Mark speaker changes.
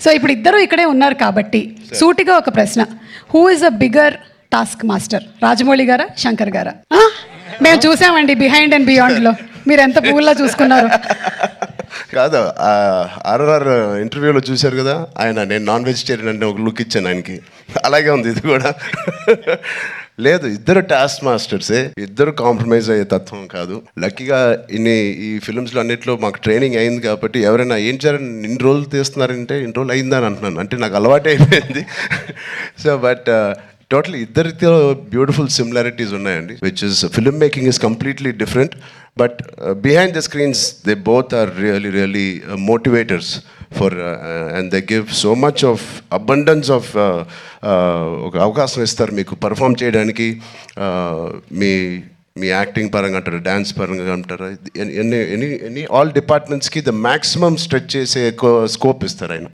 Speaker 1: So ఇప్పుడు ఇద్దరు ఇక్కడే ఉన్నారు కాబట్టి సూటిగా ఒక ప్రశ్న. Who is a bigger task master Rajamouli గారా శంకర్ గారా? ఆ? మేము చూసామండి బిహైండ్ అండ్ బియాండ్లో మీరు ఎంత పువ్వుల్లా చూసుకున్నారు?
Speaker 2: కాదు ఆర్ఆర్ ఇంటర్వ్యూలో చూశారు కదా ఆయన నేను నాన్ వెజిటేరియన్ అంటే ఒక లుక్ ఇచ్చాను ఆయనకి. అలాగే ఉంది ఇది కూడా. లేదు ఇద్దరు టాస్క్ మాస్టర్సే ఇద్దరు కాంప్రమైజ్ అయ్యే తత్వం కాదు. లక్కీగా ఇన్ని ఈ ఫిల్మ్స్లో అన్నిట్లో మాకు ట్రైనింగ్ అయింది కాబట్టి ఎవరైనా ఏం చేయాలని ఇన్ని రోజులు తీస్తున్నారంటే ఇన్ని రోజులు అయిందని అంటున్నాను. అంటే నాకు అలవాటు అయిపోయింది సో బట్ టోటల్ ఇద్దరితో బ్యూటిఫుల్ సిమిలారిటీస్ ఉన్నాయండి which is film making is completely different but behind the screens they both are really really motivators for and they give so much of abundance of ఒక అవకాశం ఇస్తారు మీకు perform చేయడానికి uh, మీ మీ acting పరంగా అంటారు dance పరంగా అంటారు ఎనీ ఎనీ ఎనీ ఆల్ డిపార్ట్మెంట్స్కి ద మ్యాక్సిమం స్ట్రెచ్ చేసే స్కోప్ ఇస్తారు ఆయన.